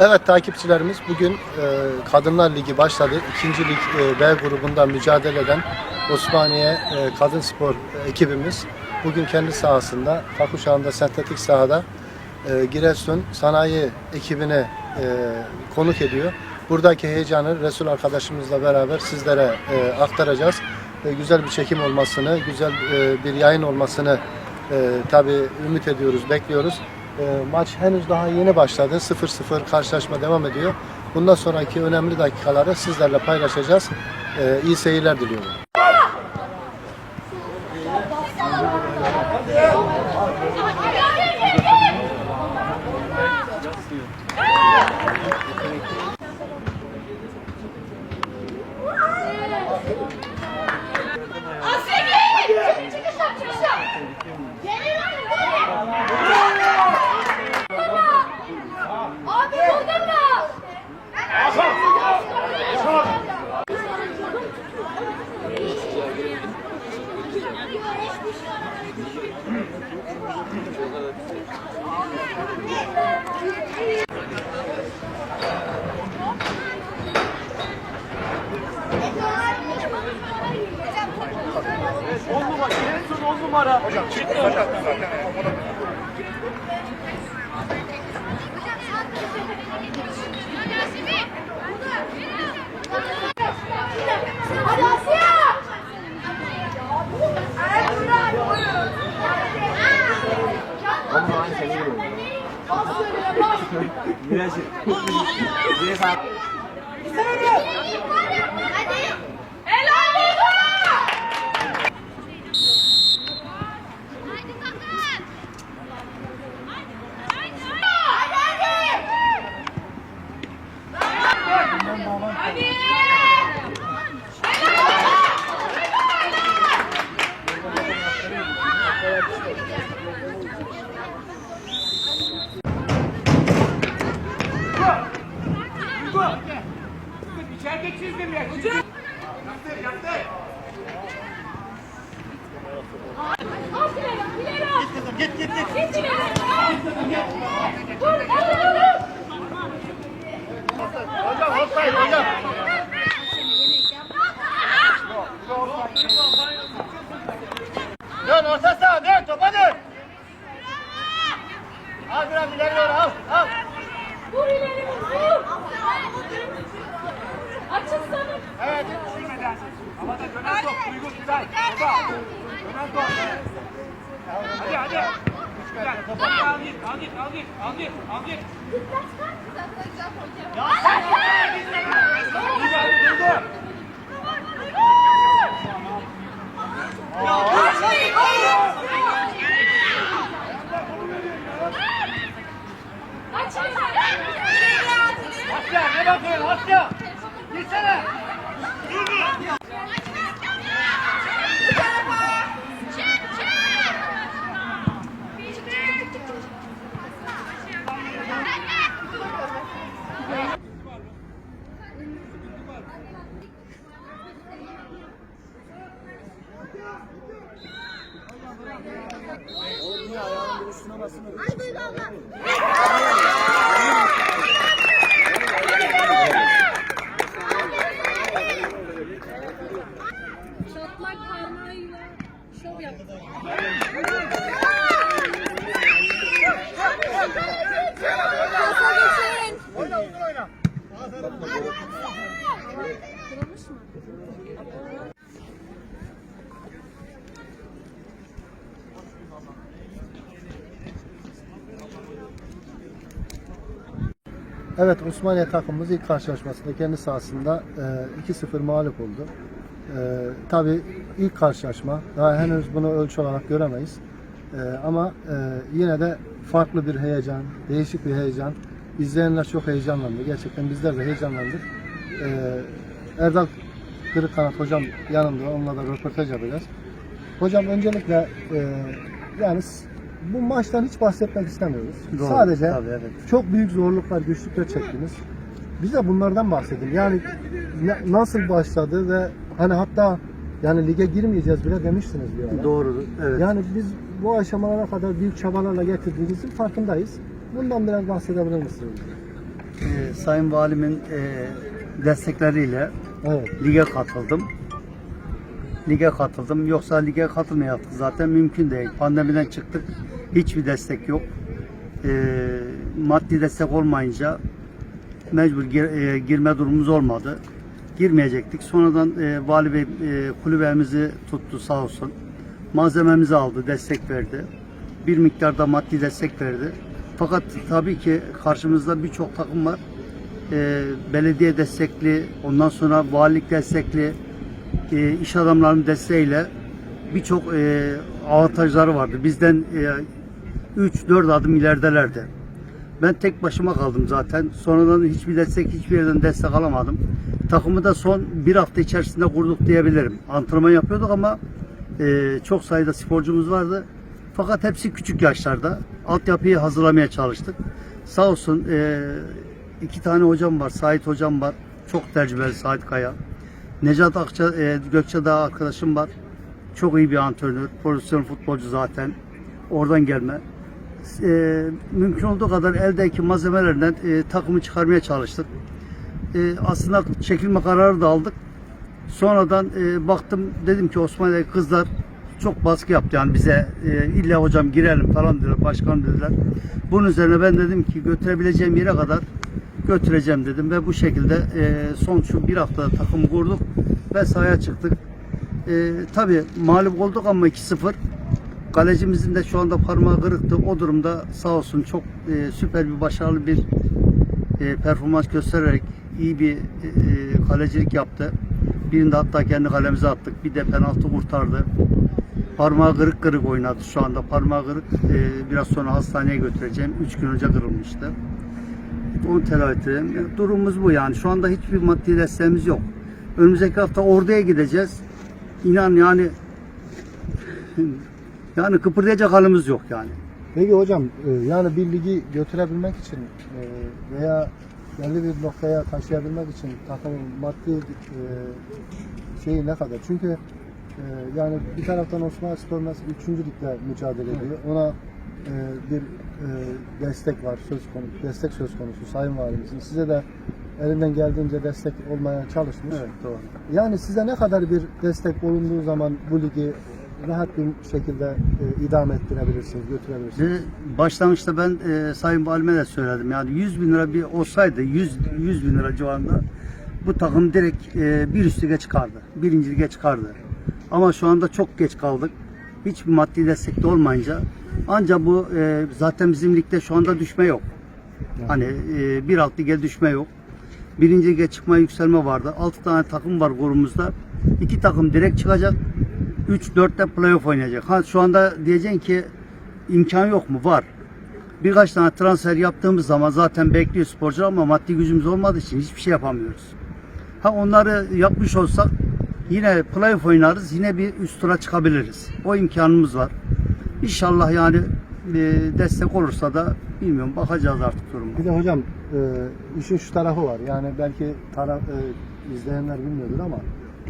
Evet takipçilerimiz bugün e, Kadınlar Ligi başladı. İkinci lig e, B grubunda mücadele eden Osmaniye e, Kadın Spor ekibimiz bugün kendi sahasında, Takuşağı'nda sentetik sahada e, Giresun Sanayi ekibine e, konuk ediyor. Buradaki heyecanı Resul arkadaşımızla beraber sizlere e, aktaracağız. E, güzel bir çekim olmasını, güzel e, bir yayın olmasını e, tabii ümit ediyoruz, bekliyoruz. E, maç henüz daha yeni başladı. 0-0 karşılaşma devam ediyor. Bundan sonraki önemli dakikaları sizlerle paylaşacağız. E, iyi seyirler diliyorum. Hadi Asya! Hadi. Helal olsun! Haydi sakın! Haydi hadi! Hadi! İçeride çizdim ya. Hocam. Git git git. Git Dur, dur, dur, dur. Hocam offside hocam. Dön orta saha dön topa dön. Al biraz ileri doğru al al. Vur ileri vur. Açın sana. Evet. Havada dönen top. Duygu güzel. Topa. Dönen top. Hadi hadi. Güzel. Topa al git al git al git al git al git. Ya Asya ne bakıyorsun Asya? Gitsene. Çatlak parmağıyla şov yaptı. Oyna uzun oyna. Kırılmış mı? Evet Osmaniye takımımız ilk karşılaşmasında kendi sahasında e, 2-0 mağlup oldu. E, tabii ilk karşılaşma. Daha henüz bunu ölçü olarak göremeyiz. E, ama e, yine de farklı bir heyecan, değişik bir heyecan. İzleyenler çok heyecanlandı. Gerçekten bizler de heyecanlandık. E, Erdal Kırıkkanat hocam yanımda. Onunla da röportaj yapacağız. Hocam öncelikle e, yani bu maçtan hiç bahsetmek istemiyoruz. Doğru, Sadece tabii, evet. çok büyük zorluklar, güçlükler çektiniz. Bize bunlardan bahsedin. Yani ne- nasıl başladı ve hani hatta yani lige girmeyeceğiz bile demiştiniz bir ara. Doğru. Evet. Yani biz bu aşamalara kadar büyük çabalarla getirdiğimizin farkındayız. Bundan biraz bahsedebilir misiniz? e, Sayın Valimin e, destekleriyle Evet. lige katıldım. Lige katıldım. Yoksa lige katılmayacaktık zaten mümkün değil. Pandemiden çıktık. Hiçbir destek yok. E, maddi destek olmayınca mecbur gir- e, girme durumumuz olmadı. Girmeyecektik. Sonradan e, Vali Bey e, kulübemizi tuttu sağ olsun. Malzememizi aldı, destek verdi. Bir miktarda maddi destek verdi. Fakat tabii ki karşımızda birçok takım var. E, belediye destekli, ondan sonra valilik destekli, e, iş adamlarının desteğiyle birçok e, avantajları vardı. Bizden e, 3-4 adım ileridelerdi. Ben tek başıma kaldım zaten. Sonradan hiçbir destek, hiçbir yerden destek alamadım. Takımı da son bir hafta içerisinde kurduk diyebilirim. Antrenman yapıyorduk ama e, çok sayıda sporcumuz vardı. Fakat hepsi küçük yaşlarda. Altyapıyı hazırlamaya çalıştık. Sağ olsun e, iki tane hocam var. Sait hocam var. Çok tecrübeli Sait Kaya. Necat Akça, e, Gökçedağ arkadaşım var. Çok iyi bir antrenör. Profesyonel futbolcu zaten. Oradan gelme e, mümkün olduğu kadar eldeki malzemelerden e, takımı çıkarmaya çalıştık. E, aslında çekilme kararı da aldık. Sonradan e, baktım dedim ki Osmanlı kızlar çok baskı yaptı yani bize e, illa hocam girelim falan dediler başkan dediler. Bunun üzerine ben dedim ki götürebileceğim yere kadar götüreceğim dedim ve bu şekilde e, son şu bir haftada takımı kurduk ve sahaya çıktık. E, tabii mağlup olduk ama 2-0 Kalecimizin de şu anda parmağı kırıktı. O durumda sağ olsun çok e, süper bir başarılı bir e, performans göstererek iyi bir e, e, kalecilik yaptı. Birinde hatta kendi kalemize attık. Bir de penaltı kurtardı. Parmağı kırık kırık oynadı şu anda. Parmağı kırık. E, biraz sonra hastaneye götüreceğim. Üç gün önce kırılmıştı. Onu telafi edelim. Yani durumumuz bu yani. Şu anda hiçbir maddi desteğimiz yok. Önümüzdeki hafta orduya gideceğiz. İnan yani yani kıpırdayacak halimiz yok yani. Peki hocam e, yani bir ligi götürebilmek için e, veya belli bir noktaya taşıyabilmek için takımın maddi e, şeyi ne kadar? Çünkü yani bir taraftan Osmanlı Spor mesela 3. ligde mücadele ediyor. Ona bir destek var söz konusu, destek söz konusu Sayın Valimizin. Size de elinden geldiğince destek olmaya çalışmış. doğru. Yani size ne kadar bir destek olunduğu zaman bu ligi rahat bir şekilde e, idame ettirebilirsiniz, götürebilirsiniz. Ve başlangıçta ben e, Sayın Valime de söyledim. Yani 100 bin lira bir olsaydı 100, 100 bin lira civarında bu takım direkt e, bir üst lige çıkardı. Birinci lige çıkardı. Ama şu anda çok geç kaldık. Hiçbir maddi destek de olmayınca ancak bu e, zaten bizim ligde şu anda düşme yok. Hani e, bir alt lige düşme yok. Birinci lige çıkma yükselme vardı. 6 tane takım var grubumuzda. İki takım direkt çıkacak. 3-4 de playoff oynayacak. Ha şu anda diyeceksin ki imkan yok mu? Var. Birkaç tane transfer yaptığımız zaman zaten bekliyor sporcu ama maddi gücümüz olmadığı için hiçbir şey yapamıyoruz. Ha onları yapmış olsak yine playoff oynarız. Yine bir üst tura çıkabiliriz. O imkanımız var. İnşallah yani e, destek olursa da bilmiyorum bakacağız artık duruma. Bir de hocam e, işin şu tarafı var. Yani belki taraf e, izleyenler bilmiyordur ama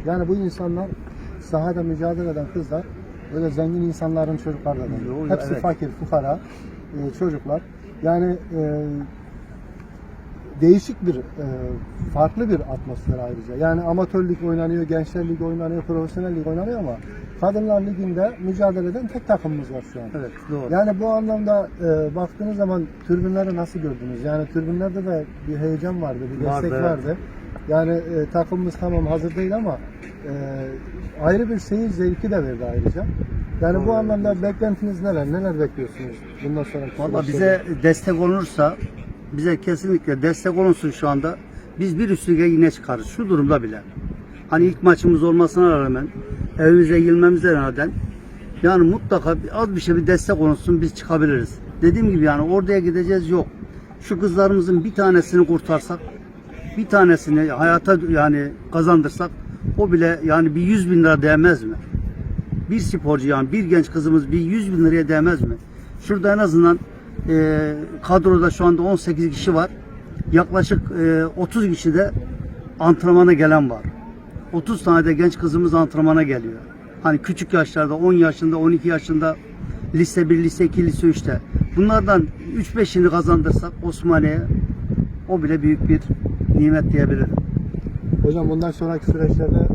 yani bu insanlar sahada mücadele eden kızlar öyle zengin insanların çocukları da değil. Hepsi evet. fakir, fukara e, çocuklar. Yani e, değişik bir, e, farklı bir atmosfer ayrıca. Yani amatör lig oynanıyor, gençler lig oynanıyor, profesyonel lig oynanıyor ama Kadınlar Ligi'nde mücadele eden tek takımımız var şu an. Evet doğru. Yani bu anlamda e, baktığınız zaman türbünleri nasıl gördünüz? Yani türbünlerde de bir heyecan vardı, bir destek Vardı, vardı. Yani e, takımımız tamam hazır değil ama e, ayrı bir seyir zevki de verdi ayrıca. Yani bu anlamda beklentiniz neler? Neler bekliyorsunuz bundan sonraki Valla bize destek olursa, bize kesinlikle destek olunsun şu anda. Biz bir üst lige yine çıkarız. Şu durumda bile. Hani ilk maçımız olmasına rağmen, evimize girmemize rağmen yani mutlaka az bir şey bir destek olunsun biz çıkabiliriz. Dediğim gibi yani oraya gideceğiz yok. Şu kızlarımızın bir tanesini kurtarsak, bir tanesini hayata yani kazandırsak o bile yani bir 100 bin lira değmez mi? bir sporcu yani bir genç kızımız bir 100 bin liraya değmez mi? Şurada en azından e, kadroda şu anda 18 kişi var. Yaklaşık e, 30 kişi de antrenmana gelen var. 30 tane de genç kızımız antrenmana geliyor. Hani küçük yaşlarda 10 yaşında 12 yaşında lise 1, lise 2, lise 3'te. Bunlardan 3-5'ini kazandırsak Osmaniye'ye O bile büyük bir nimet diyebilirim. Hocam bundan sonraki süreçlerde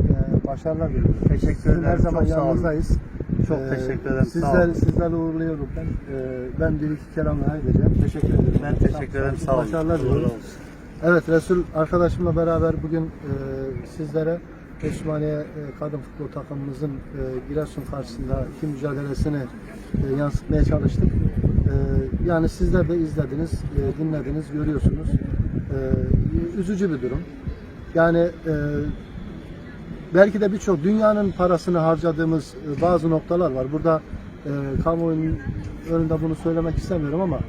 başarılar diliyorum. Teşekkür ederim. her zaman Çok sağ yanınızdayız. Çok Ee, teşekkür ederim. Sağ Sizler, olun. sizlerle uğurluyorum ben. Ee, ben bir iki kelamla edeceğim. Teşekkür ederim. Ben teşekkür ederim. Sağ olun. Başarılar diliyorum. Evet Resul arkadaşımla beraber bugün e, sizlere Osmaniye e, kadın futbol takımımızın e, Giresun karşısında iki mücadelesini e, yansıtmaya çalıştık. E, yani sizler de izlediniz, e, dinlediniz, görüyorsunuz. E, üzücü bir durum. Yani e, belki de birçok dünyanın parasını harcadığımız e, bazı noktalar var. Burada e, kamuoyunun önünde bunu söylemek istemiyorum ama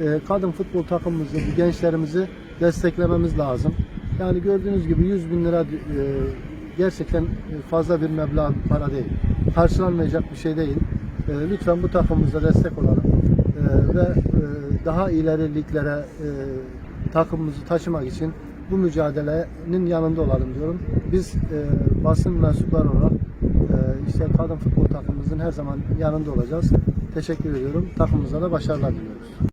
e, kadın futbol takımımızı, gençlerimizi desteklememiz lazım. Yani gördüğünüz gibi 100 bin lira e, gerçekten fazla bir meblağ para değil. Karşılanmayacak bir şey değil. E, lütfen bu takımımıza destek olalım E, ve e, daha ileri liglere e, takımımızı taşımak için bu mücadelenin yanında olalım diyorum. Biz e, basın mensupları olarak e, işte kadın futbol takımımızın her zaman yanında olacağız. Teşekkür ediyorum. Takımımıza da başarılar diliyoruz.